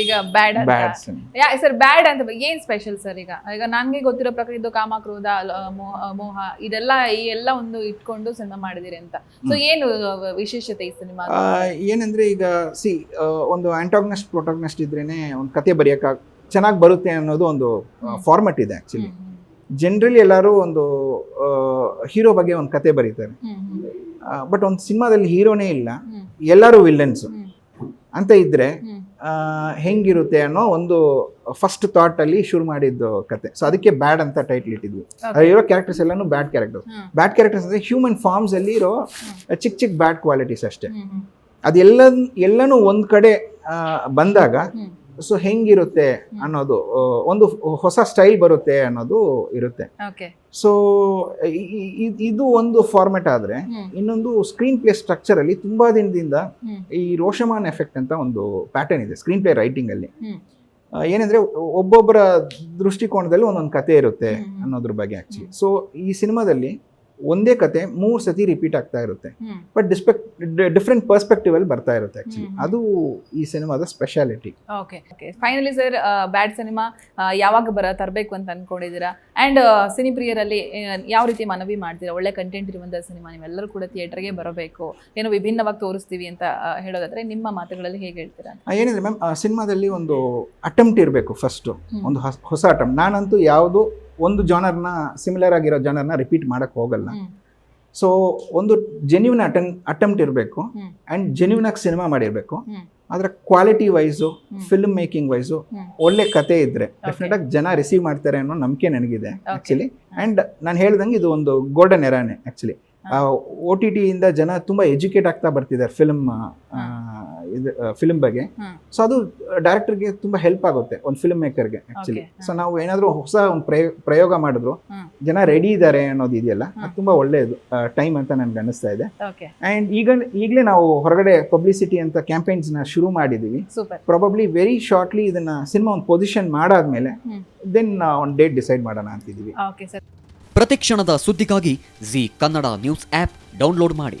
ಈಗ ಬ್ಯಾಡ್ ಯಾ sir bad ಅಂತ. ಏನ್ ಸ್ಪೆಷಲ್ ಸರ್ ಈಗ? ಈಗ ನನಗೆ ಗೊತ್ತಿರೋ ಪ್ರಕಾರ ಇದು ಕಾಮ ಕ್ರೋಧ ಮೋಹ ಇದೆಲ್ಲ ಈ ಎಲ್ಲ ಒಂದು ಇಟ್ಕೊಂಡು ಸಿನಿಮಾ ಮಾಡಿದಿರಿ ಅಂತ. ಸೊ ಏನು ವಿಶೇಷತೆ ಈ ಸಿನಿಮಾ ಏನಂದ್ರೆ ಈಗ ಸಿ ಒಂದು ಆಂಟಾಗ್ನಸ್ಟ್ ಪ್ರೊಟಾಗ್ನಸ್ಟ್ ಇದ್ರೇನೆ ಒಂದು ಕತೆ ಬರೆಯಕ್ಕೆ ಚೆನ್ನಾಗಿ ಬರುತ್ತೆ ಅನ್ನೋದು ಒಂದು ಫಾರ್ಮೆಟ್ ಇದೆ ಆಕ್ಚುಲಿ ಜನರಲಿ ಎಲ್ಲರೂ ಒಂದು ಹೀರೋ ಬಗ್ಗೆ ಒಂದು ಕತೆ ಬರೀತಾರೆ. ಬಟ್ ಒಂದು ಸಿನಿಮಾದಲ್ಲಿ ಹೀರೋನೇ ಇಲ್ಲ. ಎಲ್ಲರೂ ವಿಲನ್ಸ್ ಅಂತ ಇದ್ರೆ ಹೆಂಗಿರುತ್ತೆ ಅನ್ನೋ ಒಂದು ಫಸ್ಟ್ ಥಾಟ್ ಅಲ್ಲಿ ಶುರು ಮಾಡಿದ್ದು ಕತೆ. ಸೊ ಅದಕ್ಕೆ ಬ್ಯಾಡ್ ಅಂತ ಟೈಟ್ಲ್ ಇಟ್ಟಿದ್ವಿ. ಇರೋ ಕ್ಯಾರೆಕ್ಟರ್ಸ್ ಎಲ್ಲಾನು ಬ್ಯಾಡ್ ಕ್ಯಾರೆಕ್ಟರ್ಸ್ ಬ್ಯಾಡ್ ಕ್ಯಾರೆಕ್ಟರ್ಸ್ ಅಂದ್ರೆ ಹ್ಯೂಮನ್ ಫಾರ್ಮ್ಸ್ ಅಲ್ಲಿ ಇರೋ ಚಿಕ್ಕ ಚಿಕ್ಕ ಬ್ಯಾಡ್ ಕ್ವಾಲಿಟೀಸ್ ಅಷ್ಟೇ. ಅದೆಲ್ಲ ಎಲ್ಲನೂ ಒಂದ್ ಕಡೆ ಬಂದಾಗ ಸೊ ಹೆಂಗಿರುತ್ತೆ ಅನ್ನೋದು ಒಂದು ಹೊಸ ಸ್ಟೈಲ್ ಬರುತ್ತೆ ಅನ್ನೋದು ಇರುತ್ತೆ. ಸೊ ಇದು ಒಂದು ಫಾರ್ಮೆಟ್ ಆದ್ರೆ ಇನ್ನೊಂದು ಸ್ಕ್ರೀನ್ ಪ್ಲೇ ಸ್ಟ್ರಕ್ಚರ್ ಅಲ್ಲಿ ತುಂಬಾ ದಿನದಿಂದ ಈ ರೋಷಮಾನ್ ಎಫೆಕ್ಟ್ ಅಂತ ಒಂದು ಪ್ಯಾಟರ್ನ್ ಇದೆ ಸ್ಕ್ರೀನ್ ಪ್ಲೇ ರೈಟಿಂಗ್ ಅಲ್ಲಿ ಏನಂದ್ರೆ ಒಬ್ಬೊಬ್ಬರ ದೃಷ್ಟಿಕೋನದಲ್ಲಿ ಒಂದೊಂದು ಕತೆ ಇರುತ್ತೆ ಅನ್ನೋದ್ರ ಬಗ್ಗೆ ಆಕ್ಚುಲಿ ಸೊ ಈ ಸಿನಿಮಾದಲ್ಲಿ ಒಂದೇ ಕತೆ ಮೂರು ಸತಿ ರಿಪೀಟ್ ಆಗ್ತಾ ಇರುತ್ತೆ. ಬಟ್ ಡಿಸ್ಪೆಕ್ಟ್ ಡಿಫ್ರೆಂಟ್ ಪರ್ಸ್ಪೆಕ್ಟಿವ್ ಅಲ್ಲಿ ಬರ್ತಾ ಇರುತ್ತೆ ಆಕ್ಚುಲಿ ಅದು ಈ ಸಿನಿಮಾದ speciality okay okay finally sir bad cinema ಯಾವಾಗ ಬರ ತರಬೇಕು ಅಂತ ಅನ್ಕೊಂಡಿದ್ದೀರಾ? ಅಂಡ್ ಸಿನಿ ಪ್ರಿಯರಲ್ಲಿ ಯಾವ ರೀತಿ ಮನವಿ ಮಾಡ್ತೀರಾ? ಒಳ್ಳೆ ಕಂಟೆಂಟ್ ಇರುವಂತಹ ಸಿನಿಮಾ ನೀವೆಲ್ಲರೂ ಕೂಡ ಥಿಯೇಟರ್ಗೆ ಬರಬೇಕು. ಏನೋ ವಿಭಿನ್ನವಾಗಿ ತೋರಿಸ್ತೀವಿ ಅಂತ ಹೇಳೋದಾದ್ರೆ ನಿಮ್ಮ ಮಾತುಗಳಲ್ಲಿ ಹೇಗೆ ಹೇಳ್ತೀರಾ ಏನಿದೆ ಮ್ಯಾಮ್ ಸಿನಿಮಾದಲ್ಲಿ ಒಂದು ಅಟೆಂಪ್ಟ್ ಇರಬೇಕು ಫಸ್ಟ್ ಒಂದು ಹೊಸ- ಹೊಸ ಅಟೆಂಪ್ಟ್ ನಾನಂತೂ ಯಾವುದು ಒಂದು ಜಾನರ್ನ ಸಿಮಿಲರ್ ಆಗಿರೋ ಜಾನರ್ನ ರಿಪೀಟ್ ಮಾಡಕ್ ಹೋಗಲ್ಲ. ಸೊ ಒಂದು ಜೆನ್ಯೂನ್ ಅಟೆಂ ಅಟೆಂಪ್ಟ್ ಇರಬೇಕು. ಆ್ಯಂಡ್ ಜೆನ್ಯೂನ್ ಆಗಿ ಸಿನಿಮಾ ಮಾಡಿರಬೇಕು. ಆದರೆ ಅದರ quality wise film making wise. ಒಳ್ಳೆ ಕತೆ ಇದ್ರೆ ಡೆಫಿನೆಟ್ ಆಗಿ ಜನ ರಿಸೀವ್ ಮಾಡ್ತಾರೆ ಅನ್ನೋ ನಂಬಿಕೆ ನನಗಿದೆ ಆಕ್ಚುಲಿ ಆ್ಯಂಡ್ ನಾನು ಹೇಳ್ದಂಗೆ ಇದು ಒಂದು ಗೋಲ್ಡನ್ ಎರಾನೆ ಆಕ್ಚುಲಿ ಓ ಟಿ ಟಿಯಿಂದ ಜನ ತುಂಬಾ ಎಜುಕೇಟ್ ಆಗ್ತಾ ಬರ್ತಿದ್ದಾರೆ ಫಿಲ್ಮ್ ಫಿಲ್ಮ್ ಬಗ್ಗೆ. ಸೊ ಅದು ಡೈರೆಕ್ಟರ್ಗೆ ತುಂಬಾ ಹೆಲ್ಪ್ ಆಗುತ್ತೆ ಒಂದು ಫಿಲ್ಮ್ ಮೇಕರ್ಗೆ ಆಕ್ಚುಲಿ ಸೊ ನಾವು ಏನಾದರೂ ಹೊಸ ಒಂದು ಪ್ರಯೋಗ ಮಾಡಿದ್ರು ಜನ ರೆಡಿ ಇದ್ದಾರೆ ಅನ್ನೋದು ಇದೆಯಲ್ಲ ಅದು ತುಂಬಾ ಒಳ್ಳೆಯದು ಟೈಮ್ ಅಂತ ನನ್ಗೆ ಅನಿಸ್ತಾ ಇದೆ. ಓಕೆ ಆ್ಯಂಡ್ ಈಗ ಈಗಲೇ ನಾವು ಹೊರಗಡೆ ಪಬ್ಲಿಸಿಟಿ ಅಂತ ಕ್ಯಾಂಪೇನ್ಸ್ನ ಶುರು ಮಾಡಿದ್ದೀವಿ ಸೂಪರ್ ಪ್ರಾಬಬ್ಲಿ ವೆರಿ ಶಾರ್ಟ್ಲಿ ಇದನ್ನ ಸಿನಿಮಾ ಒಂದು ಪೊಸಿಷನ್ ಮಾಡಾದ್ಮೇಲೆ. ದೆನ್ ಒಂದು ಡೇಟ್ ಡಿಸೈಡ್ ಮಾಡೋಣ ಅಂತಿದ್ದೀವಿ ಓಕೆ ಸರ್ ಪ್ರತಿಕ್ಷಣದ ಸುದ್ದಿಗಾಗಿ Zee Kannada news app download ಮಾಡಿ.